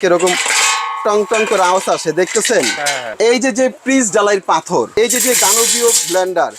কীরকম টং টং করে আওয়াজ আসে দেখতেছেন হ্যাঁ। এই যে যে প্রিজ ডালাইয়ের পাথর এই যে যে দানবীয় ব্লেন্ডার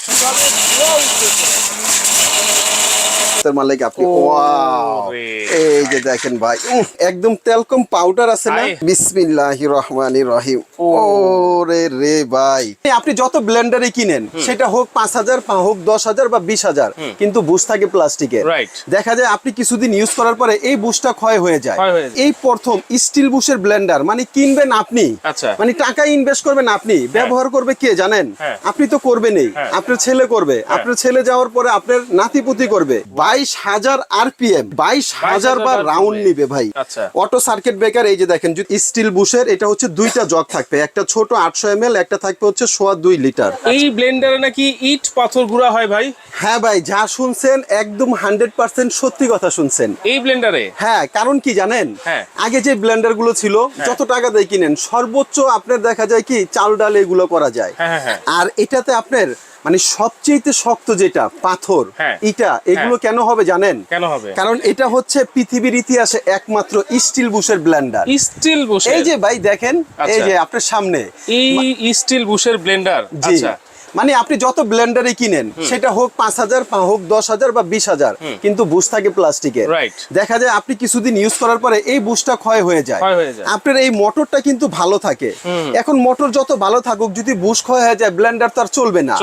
তার মালিক আপনি। ওয়াও। এই যে দেখেন ভাই একদম তেলকম পাউডার আছে না? আয়। বিসমিল্লাহির রহমানির রহিম। ওরে রে ভাই। আপনি যত ব্লেন্ডারই কিনেন সেটা হোক পাঁচ হাজার হোক দশ হাজার বা বিশ হাজার কিন্তু বুশ থাকে প্লাস্টিকের. দেখা যায় আপনি কিছুদিন ইউজ করার পরে এই বুশটা ক্ষয় হয়ে যায়। হয়ে। এই প্রথম স্টিল বুশের ব্লেন্ডার মানে কিনবেন আপনি। আচ্ছা। মানে টাকা ইনভেস্ট করবেন আপনি। ব্যবহার করবে কে জানেন? হ্যাঁ। আপনি তো করবেনই। হ্যাঁ। আপনার ছেলে করবে। আপনার ছেলে যাওয়ার পরে আপনার নাতিপুতি করবে। বাইশ হাজার আরপিএম বাইশ হাজার বার রাউন্ড নিবে ভাই। আচ্ছা। অটো সার্কিট ব্রেকার এই যে দেখেন স্টিল বুশের এটা হচ্ছে দুইটা জগ থাকবে। একটা ছোট আটশো এম একটা থাকবে হচ্ছে সোয়া দুই লিটার। এই ব্লেন্ডারে নাকি ইট পাথর গুঁড়া হয় ভাই? হ্যাঁ ভাই যা শুনছেন একদম হান্ড্রেড পার্সেন্ট সত্যি কথা শুনছেন। এই ব্লেন্ডারে? হ্যাঁ কারণ কি জানেন? হ্যাঁ। আগে যে ব্লেন্ডারগুলো ছিল যত টাকা দিয়ে কিনেন সর্বোচ্চ আপনার দেখা যায় কি চাল ডাল এগুলো করা যায়। হ্যাঁ, হ্যাঁ, হ্যাঁ। আর এটাতে আপনার মানে সবচেয়ে শক্ত যেটা পাথর হ্যাঁ। ইটা এগুলো কেন হবে জানেন? কেন হবে? কারণ এটা হচ্ছে পৃথিবীর ইতিহাসে একমাত্র স্টিল বুশের ব্লেন্ডার। স্টিল বুশ এই যে ভাই দেখেন এই আচ্ছা। যে আপনার সামনে। এই স্টিল বুশের ব্লেন্ডার? জি। আচ্ছা। মানে আপনি যত ব্লেন্ডারে কিনেন সেটা হোক পাঁচ হাজার হোক দশ হাজার বা বিশ হাজার কিন্তু বুশ থাকে প্লাস্টিকের। দেখা যায় আপনি কিছুদিন ইউজ করার পরে এই বুশটা ক্ষয় হয়ে যায়। হয়ে। আপনার এই মোটরটা কিন্তু ভালো থাকে। এখন মোটর যত ভালো থাকুক যদি বুশ ক্ষয় হয়ে যায় ব্লেন্ডার তো আর চলবে না।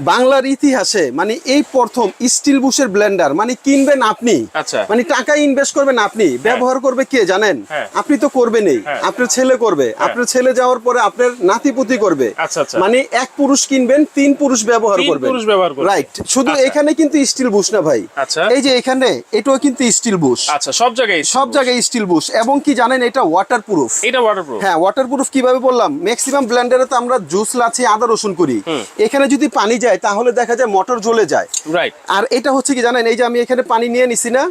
বাংলার ইতিহাসে মানে এই প্রথম স্টিল বুশের ব্লেন্ডার মানে কিনবেন আপনি। আচ্ছা। মানে টাকা ইনভেস্ট করবেন আপনি। ব্যবহার করবে কে জানেন? হ্যাঁ। আপনি তো করবেনই। হ্যাঁ। আপনার ছেলে করবে। আপনার ছেলে যাওয়ার পরে আপনার নাতিপুতি করবে। আচ্ছা, আচ্ছা। মানে এক পুরুষ কিনবেন তিন পুরুষ ব্যবহার করবেন। পুরুষ ব্যবহার করবে। রাইট শুধু আচ্ছা। এখানে কিন্তু স্টিল বুশ না ভাই। আচ্ছা। এই যে এখানে এটাও কিন্তু স্টিল বুশ আচ্ছা সব জায়গায় সব জায়গায় স্টিল বুশ এবং কি জানেন এটা ওয়াটার প্রুফ এটা ওয়াটারপ্রুফ হ্যাঁ ওয়াটার প্রুফ কীভাবে বললাম? ম্যাক্সিমাম ব্লেন্ডারে তো আমরা জুস লাচ্ছি আদা রসুন করি। এখানে যদি পানি যায় তাহলে দেখা যায় মোটর জ্বলে যায়। রাইট আর এটা হচ্ছে কি জানেন এই যে আমি এখানে পানি নিয়ে নিছি না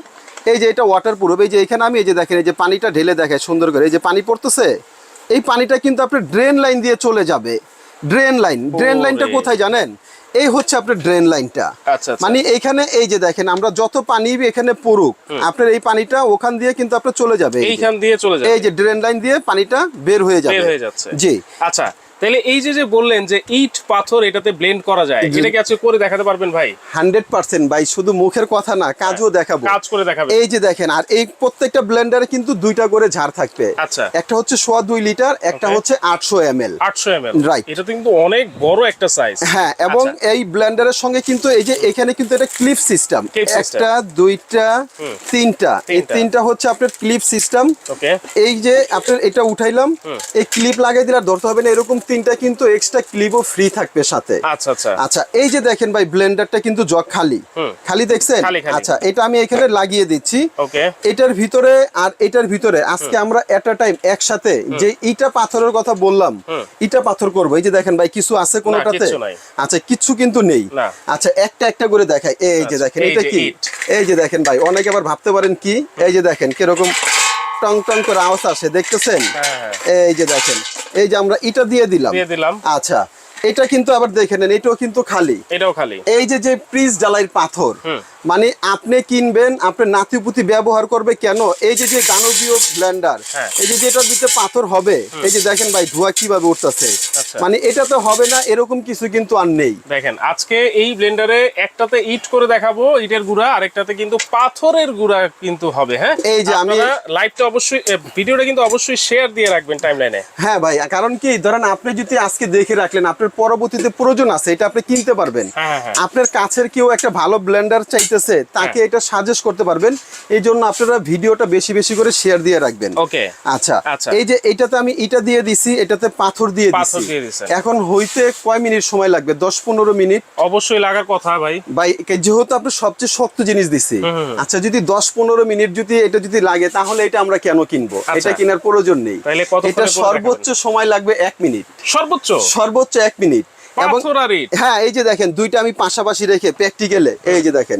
এই যে এটা ওয়াটার প্রুফ এই যে এখানে আমি এই যে দেখেন এই যে পানিটা ঢেলে দেখায় সুন্দর করে। এই যে পানি পড়তেছে এই পানিটা কিন্তু আপনার ড্রেন লাইন দিয়ে চলে যাবে। ড্রেন লাইন ড্রেন লাইনটা কোথায় জানেন? এই হচ্ছে আপনার ড্রেন লাইনটা আচ্ছা, আচ্ছা। মানে এইখানে এই যে দেখেন আমরা যত পানি এখানে পড়ুক আপনার এই পানিটা ওখান দিয়ে কিন্তু আপনার চলে যাবে। এই যে। এইখান দিয়ে চলে যাবে। এই যে ড্রেন লাইন দিয়ে পানিটা বের হয়ে যাবে। জি। আচ্ছা তাহলে এই যে যে বললেন যে ইট পাথর এটাতে ব্লেন্ড করা যায়। এটা কি আজকে করে দেখাতে পারবেন ভাই? হান্ড্রেড পার্সেন্ট ভাই শুধু মুখের কথা না কাজও দেখাবো। কাজ করে দেখাবেন। এই যে দেখেন আর এই প্রত্যেকটা ব্লেন্ডারে কিন্তু দুইটা করে ঝাড় থাকবে। আচ্ছা। একটা হচ্ছে সোয়া দুই লিটার একটা হচ্ছে আটশো এম এল আটশো এম Right. এটা কিন্তু অনেক বড় একটা সাইজ হ্যাঁ এবং আচ্ছা। এই ব্লেন্ডারের সঙ্গে কিন্তু এই যে এখানে কিন্তু এটা ক্লিপ সিস্টেম একটা দুইটা তিনটা। এই তিনটা। হচ্ছে আপনার ক্লিপ সিস্টেম ওকে এই যে আপনার এটা উঠাইলাম এই ক্লিপ লাগাই দিলে ধরতে হবে না এরকম তিনটা কিন্তু এক্সট্রা ক্লিপও ফ্রি থাকবে সাথে। আচ্ছা আচ্ছা। আচ্ছা এই যে দেখেন ভাই ব্লেন্ডারটা কিন্তু জগ খালি। খালি দেখছেন। আচ্ছা এটা আমি এখানে লাগিয়ে দিচ্ছি। ওকে। এটার ভিতরে আর এটার ভিতরে আজকে আমরা এট টাইম একসাথে যে ইটা পাথরের কথা বললাম ইটা পাথর করব। এই যে দেখেন ভাই কিছু আছে কোনোটাতে। আচ্ছা কিচ্ছু কিন্তু নেই। আচ্ছা একটা একটা করে দেখাই। এই যে আচ্ছা, দেখেন এটা কি? এই যে দেখেন ভাই অনেকে আবার ভাবতে পারেন কি? এই যে দেখেন কীরকম টং টং করে আওয়াজ আসে দেখতেছেন? হ্যাঁ, হ্যাঁ। এই যে দেখেন এই যে আমরা ইটা দিয়ে দিলাম। দিয়ে দিলাম। আচ্ছা এটা কিন্তু আবার দেখে নেন এটাও কিন্তু খালি। এটাও খালি। এই যে যে প্রিজ ডালাইয়ের পাথর মানে আপনি কিনবেন আপনার নাতিপুতি ব্যবহার করবে কেন? এই যে যে দানবীয় ব্লেন্ডার হ্যাঁ। এই যে যেটার ভিতরে পাথর হবে এই যে দেখেন ভাই ধোয়া কীভাবে উঠতেছে। আচ্ছা। মানে এটা তো হবে না এরকম কিছু কিন্তু আর নেই। দেখেন আজকে এই ব্লেন্ডারে একটাতে ইট করে দেখাবো ইটের গুঁড়া আরেকটাতে কিন্তু পাথরের গুঁড়া কিন্তু হবে হ্যাঁ? এই যে আমি- লাইভটা অবশ্যই ভিডিওটা কিন্তু অবশ্যই শেয়ার দিয়ে রাখবেন টাইমলাইনে হ্যাঁ ভাই কারণ কি ধরেন আপনি যদি আজকে দেখে রাখলেন আপনার পরবর্তীতে প্রয়োজন আছে এটা আপনি কিনতে পারবেন। হ্যাঁ, হ্যাঁ, হ্যাঁ। আপনার কাছের কেউ একটা ভালো ব্লেন্ডার চাইতেছে তাকে এটা সাজেস্ট করতে পারবেন। এই জন্য আপনারা ভিডিওটা বেশি বেশি করে শেয়ার দিয়ে রাখবেন। ওকে। আচ্ছা আচ্ছা। এই যে এটাতে আমি ইটা দিয়ে দিছি এটাতে পাথর দিয়ে দিছি। এখন হইতে কয় মিনিট সময় লাগবে? দশ পনেরো মিনিট? অবশ্যই লাগার কথা ভাই। ভাই যেহেতু আপনি সবচেয়ে শক্ত জিনিস দিছি আচ্ছা যদি দশ পনেরো মিনিট যদি এটা যদি লাগে তাহলে এটা আমরা কেন কিনবো? আচ্ছা। এটা কেনার প্রয়োজন নেই। এটা সর্বোচ্চ সময় লাগবে এক মিনিট। সর্বোচ্চ? সর্বোচ্চ এক মিনিট। এবং হ্যাঁ এই যে দেখেন দুইটা আমি পাশাপাশি রেখে প্র্যাকটিক্যালে এই যে দেখেন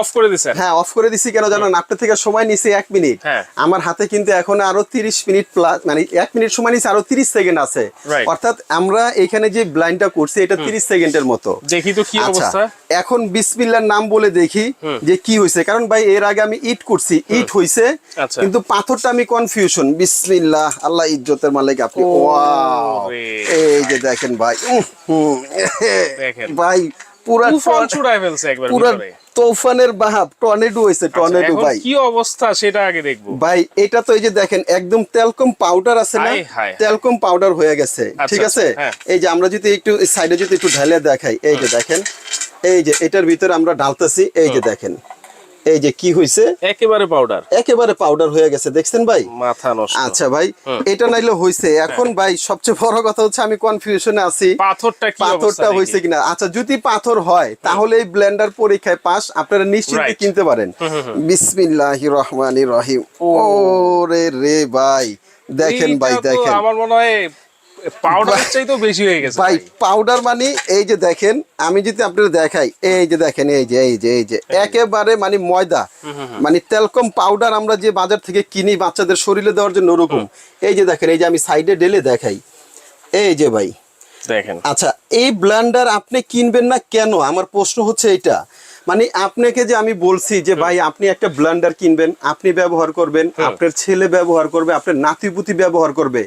অফ করে দিছেন? হ্যাঁ অফ করে দিছি কেন জানেন আপনার থেকে সময় নিছি এক মিনিট। হ্যাঁ। আমার হাতে কিন্তু এখন আরও তিরিশ মিনিট প্লাস মানে এক মিনিট সময় নিছি আরও তিরিশ সেকেন্ড আছে। অর্থাৎ আমরা এখানে যে ব্লাইন্ডটা করছি এটা তিরিশ সেকেন্ডের মতো। দেখি তো কি আচ্ছা অবস্থা? এখন বিসমিল্লার নাম বলে দেখি যে কি হয়েছে। কারণ ভাই এর আগে আমি ইট করছি। ইট হয়েছে আচ্ছা। কিন্তু পাথরটা আমি কনফিউশন বিসমিল্লাহ আল্লাহ ইজ্জতের মালিক আপনি। ওয়াও এই যে দেখেন ভাই দেখেন। ভাই পুরা পুরা তোফানের বাহাব টর্নেডো হয়েছে আচ্ছা, টর্নেডো ভাই। কি অবস্থা সেটা আগে দেখব। ভাই এটা তো এই যে দেখেন একদম তেলকম পাউডার আছে না। তেলকম পাউডার হয়ে গেছে আচ্ছা, ঠিক আছে? হ্যাঁ। এই যে আমরা যদি একটু সাইডে যদি একটু ঢালে দেখাই এই যে দেখেন এই যে এটার ভিতরে আমরা ঢালতেছি এই যে দেখেন। এই যে কি হয়েছে একেবারে পাউডার একেবারে পাউডার হয়ে গেছে দেখছেন ভাই? মাথা নষ্ট। আচ্ছা ভাই এটা নাইলে হয়েছে এখন ভাই সবচেয়ে বড় কথা হচ্ছে আমি কনফিউশনে আছি। পাথরটা কি পাথরটা হয়েছে কিনা? আচ্ছা যদি পাথর হয় তাহলে এই ব্লেন্ডার পরীক্ষায় পাস আপনারা নিশ্চিন্তে Right. কিনতে পারেন। বিসমিল্লাহির রহমানির রহিম। ওরে রে ভাই দেখেন ভাই দেখেন। আমার মনে হয় পাউডারের চাইতেও বেশি হয়ে গেছে ভাই ভাই। পাউডার মানে এই যে দেখেন আমি যদি আপনাদের দেখাই এই যে দেখেন এই যে এই যে এই যে একেবারে মানে ময়দা মানে তেলকম পাউডার আমরা যে বাজার থেকে কিনি বাচ্চাদের শরীরে দেওয়ার জন্য ওরকম এই যে দেখেন এই যে আমি সাইডে ডেলে দেখাই এই যে ভাই। দেখেন। আচ্ছা এই ব্লান্ডার আপনি কিনবেন না কেন? আমার প্রশ্ন হচ্ছে এটা মানে আপনাকে যে আমি বলছি যে ভাই আপনি একটা ব্লান্ডার কিনবেন আপনি ব্যবহার করবেন আপনার ছেলে ব্যবহার করবে আপনার নাতিপুতি ব্যবহার করবে।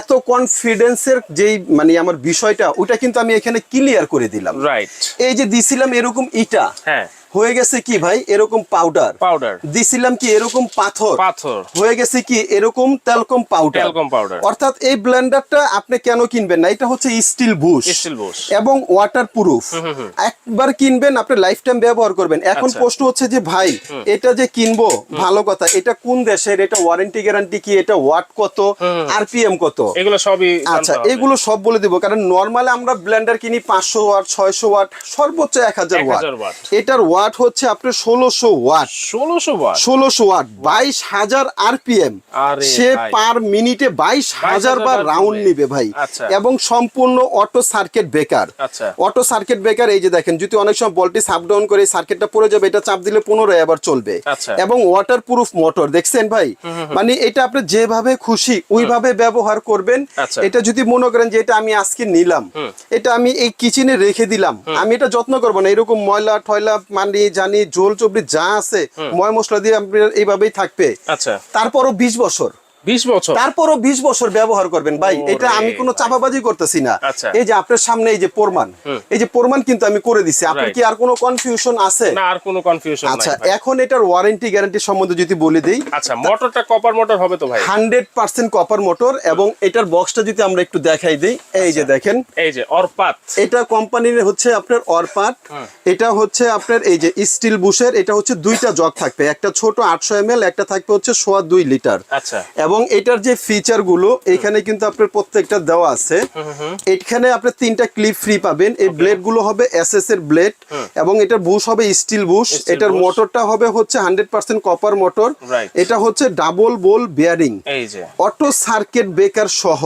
এত কনফিডেন্সের যেই মানে আমার বিষয়টা ওটা কিন্তু আমি এখানে ক্লিয়ার করে দিলাম। রাইট এই যে দিছিলাম এরকম ইটা। হ্যাঁ। হয়ে গেছে কি ভাই? এরকম পাউডার পাউডার দিছিলাম কি এরকম পাথর? পাথর। হয়ে গেছে কি এরকম তেলকম পাউডার তেলকম powder। অর্থাৎ এই ব্লেন্ডারটা আপনি কেন কিনবেন না? এটা হচ্ছে স্টিল বুশ Steel bush। এবং ওয়াটার প্রুফ একবার কিনবেন আপনি লাইফ টাইম ব্যবহার করবেন। এখন আচ্ছা। প্রশ্ন হচ্ছে যে ভাই এটা যে কিনবো ভালো কথা। এটা কোন দেশের? এটা ওয়ারেন্টি গ্যারান্টি কি? এটা ওয়াট কত? আরপিএম কত? এগুলো সবই আচ্ছা এগুলো সব বলে দিব। কারণ নর্মালি আমরা ব্লেন্ডার কিনি পাঁচশো ওয়াট ছয়শো ওয়াট সর্বোচ্চ এক হাজার 1000 ওয়াট এটার ওয়াট হচ্ছে আপনার ষোলোশো ওয়াট। ষোলোশো বার ষোলোশো ওয়াট বাইশ হাজার আরপিএম। আরে সে পার মিনিটে বাইশ হাজার বার রাউন্ড নিবে ভাই। আচ্ছা। এবং সম্পূর্ণ অটো সার্কিট বেকার। আচ্ছা। অটো সার্কিট বেকার এই যে দেখেন যদি অনেক সময় বলটি সাপ ডাউন করে সার্কিটটা পড়ে যাবে এটা চাপ দিলে পুনরায় আবার চলবে। আচ্ছা। এবং ওয়াটার প্রুফ মোটর দেখছেন ভাই? মানে এটা আপনি যেভাবে খুশি ওইভাবে ব্যবহার করবেন। এটা যদি মনে করেন যে এটা আমি আজকে নিলাম এটা আমি এই কিচেনে রেখে দিলাম আমি এটা যত্ন করব না। এরকম ময়লা টয়লা মানি জানি জোল চবড়ি যা আছে ময় মশলা দিয়ে আপনার এইভাবেই থাকবে। আচ্ছা। তারপরও বিশ বছর। বিশ বছর? তারপরও বিশ বছর ব্যবহার করবেন ভাই। এটা আমি কোনো চাপাবাজি করতেছি না। আচ্ছা। এই যে আপনার সামনে এই যে প্রমাণ এই যে প্রমাণ কিন্তু আমি করে দিছি। আপনার কি আর কোনো কনফিউশন আছে? না আর কোনো কনফিউশন আচ্ছা এখন এটার ওয়ারেন্টি গ্যারান্টি সম্বন্ধে যদি বলে দিই আচ্ছা মোটরটা কপার মোটর হবে তো ভাই? হান্ড্রেড পার্সেন্ট কপার মোটর এবং এটার বক্সটা যদি আমরা একটু দেখাই দিই এই আচ্ছা। যে দেখেন। এই যে অরপাত। এটা কোম্পানির হচ্ছে আপনার অরপাট এটা হচ্ছে আপনার এই যে স্টিল বুশের এটা হচ্ছে দুইটা জগ থাকবে। একটা ছোট আটশো এম একটা থাকবে হচ্ছে সোয়া দুই লিটার। আচ্ছা। এবং এটার যে ফিচারগুলো এখানে কিন্তু আপনার প্রত্যেকটা দেওয়া আছে। এখানে আপনি তিনটা ক্লিপ ফ্রি পাবেন। এই ব্লেডগুলো হবে এসএস এর ব্লেড এবং এটার বুশ হবে স্টিল বুশ এটার মোটরটা হবে হচ্ছে হান্ড্রেড পার্সেন্ট কপার মোটর এটা হচ্ছে double ball bearing auto circuit breaker সহ।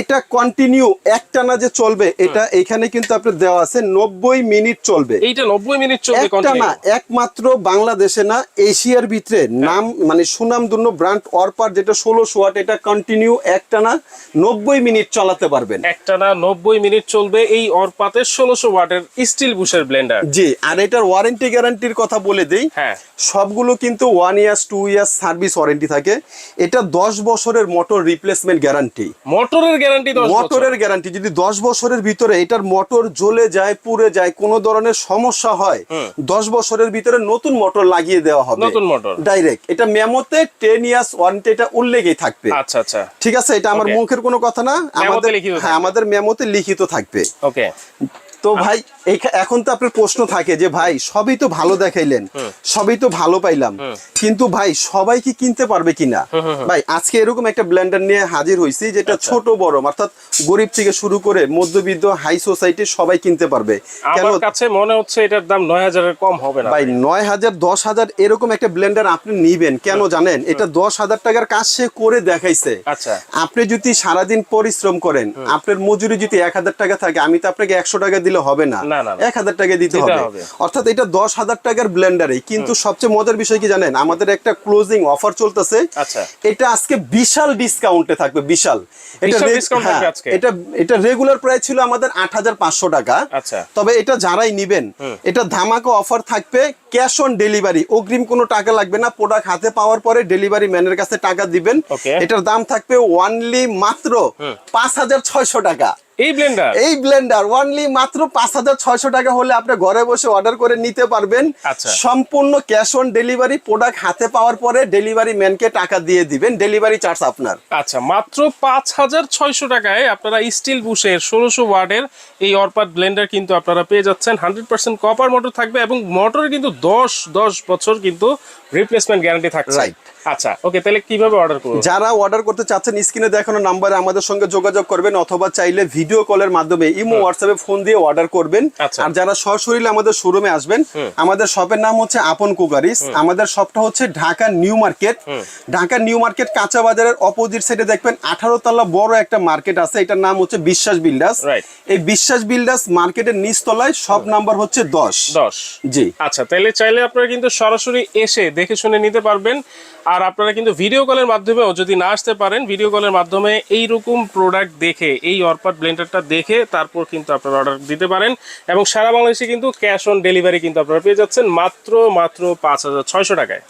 এটা কন্টিনিউ একটানা যে চলবে এটা এখানে কিন্তু আপনার দেওয়া আছে নব্বই মিনিট চলবে। এইটা নব্বই মিনিট চলবে একমাত্র বাংলাদেশে না এশিয়ার ভিতরে নাম মানে সুনাম দুন্য ব্র্যান্ড অরপার যেটা ষোলোশো ওয়াট এটা কন্টিনিউ একটা না নব্বই মিনিট চালাতে পারবেন। একটানা নব্বই মিনিট চলবে এই অরপাতের ষোলোশো ওয়াটের স্টিল বুশের ব্লেন্ডার জি আর এটার ওয়ারেন্টি গ্যারান্টির কথা বলে দেই হ্যাঁ। সবগুলো কিন্তু one years two years service warranty থাকে। এটা দশ বছরের মোটর রিপ্লেসমেন্ট গ্যারান্টি মোটরের গ্যারান্টি মোটরের গ্যারান্টি যদি দশ বছরের ভিতরে এটার মোটর জ্বলে যায় পুড়ে যায় কোনো ধরনের সমস্যা হয় দশ বছরের ভিতরে নতুন মোটর লাগিয়ে দেওয়া হবে। নতুন মোটর। ডাইরেক্ট এটা মেমোতে টেন ইয়ার্স ওয়ারেন্টি এটা উল্লেখই থাকবে। আচ্ছা আচ্ছা। ঠিক আছে? এটা আমার মুখের কোনো কথা না। আমাদের হ্যাঁ আমাদের মেমোতে লিখিত থাকবে। ওকে তো ভাই এখন তো আপনার প্রশ্ন থাকে যে ভাই সবই তো ভালো দেখাইলেন সবই তো ভালো পাইলাম। কিন্তু ভাই সবাই কি কিনতে পারবে কিনা? ভাই আজকে এরকম একটা ব্লেন্ডার নিয়ে হাজির হয়েছি যেটা আচ্ছা। ছোট বড় অর্থাৎ গরিব থেকে শুরু করে মধ্যবিত্ত হাই সোসাইটি সবাই কিনতে পারবে। কেন কাছে মনে হচ্ছে এটার দাম নয় হাজারের কম হবে না ভাই নয় হাজার দশ হাজার এরকম একটা ব্ল্যান্ডার আপনি নিবেন কেন জানেন? এটা দশ হাজার টাকার কাজ সে করে দেখাইছে। আচ্ছা। আপনি যদি সারাদিন পরিশ্রম করেন আপনার মজুরি যদি এক হাজার টাকা থাকে আমি তো আপনাকে একশো টাকা দিলে হবে না। এক হাজার টাকা দিতে হবে। অর্থাৎ এটা দশ হাজার টাকার ব্লেন্ডারে কিন্তু সবচেয়ে মজার বিষয় কি জানেন? আমাদের একটা ক্লোজিং অফার চলতেছে। আচ্ছা। এটা আজকে বিশাল ডিসকাউন্টে থাকবে বিশাল। এটা হ্যাঁ। এটা এটা রেগুলার প্রাইস ছিল আমাদের আট হাজার পাঁচশো টাকা। আচ্ছা। তবে এটা যারাই নিবেন এটা ধামাকা অফার থাকবে ক্যাশ অন ডেলিভারি অগ্রিম কোনো টাকা লাগবে না। প্রোডাক্ট হাতে পাওয়ার পরে ডেলিভারি ম্যানের কাছে টাকা দিবেন। এটার দাম থাকবে ওয়ানলি মাত্র পাঁচ হাজার ছয়শো টাকা। এই ব্লেন্ডার এই ব্লেন্ডার ওয়ানলি মাত্র পাঁচ হাজার ছয়শো টাকা হলে আপনি ঘরে বসে অর্ডার করে নিতে পারবেন। আচ্ছা। সম্পূর্ণ ক্যাশ অন ডেলিভারি প্রোডাক্ট হাতে পাওয়ার পরে ডেলিভারি ম্যানকে টাকা দিয়ে দিবেন ডেলিভারি চার্জ আপনার। আচ্ছা মাত্র পাঁচ হাজার ছয়শো টাকায় আপনারা স্টিল বুশের ষোলোশো ওয়ার্ডের এই অরপাট ব্লেন্ডার কিন্তু আপনারা পেয়ে যাচ্ছেন। হান্ড্রেড পার্সেন্ট কপার মোটর থাকবে এবং মোটরে কিন্তু দশ দশ বছর কিন্তু রিপ্লেসমেন্ট গ্যারান্টি থাকছে। Right. আচ্ছা ওকে তাহলে কীভাবে অর্ডার করব? যারা অর্ডার করতে চাচ্ছেন স্ক্রিনে দেখানো নাম্বারে আমাদের সঙ্গে যোগাযোগ করবেন অথবা চাইলে ভিডিও কলের মাধ্যমে ইমো হোয়াটসঅ্যাপে ফোন দিয়ে অর্ডার করবেন। আচ্ছা। আর যারা সরাসরি আমাদের শোরুমে আসবেন আমাদের শপের নাম হচ্ছে আপন কুকারিস। আমাদের শপটা হচ্ছে Dhaka New Market. Dhaka New Market কাঁচা বাজারের অপোজিট সাইডে দেখবেন আঠারো তলা বড় একটা মার্কেট আছে। এটার নাম হচ্ছে বিশ্বাস বিল্ডার্স এই বিশ্বাস বিল্ডার্স মার্কেটের নিচতলায় সব নাম্বার হচ্ছে দশ। দশ। জি। আচ্ছা তাহলে চাইলে আপনারা কিন্তু সরাসরি এসে দেখে শুনে নিতে পারবেন। আর আপনারা কিন্তু ভিডিও কলের মাধ্যমেও যদি না আসতে পারেন ভিডিও কলের মাধ্যমে এইরকম প্রোডাক্ট দেখে, এই অর্পাট ব্লেন্ডারটা দেখে তারপর কিন্তু আপনারা অর্ডার দিতে পারেন। এবং সারা বাংলাদেশে কিন্তু ক্যাশ অন ডেলিভারি কিন্তু আপনারা পেয়ে যাচ্ছেন মাত্র মাত্র পাঁচ হাজার ছয়শো টাকায়।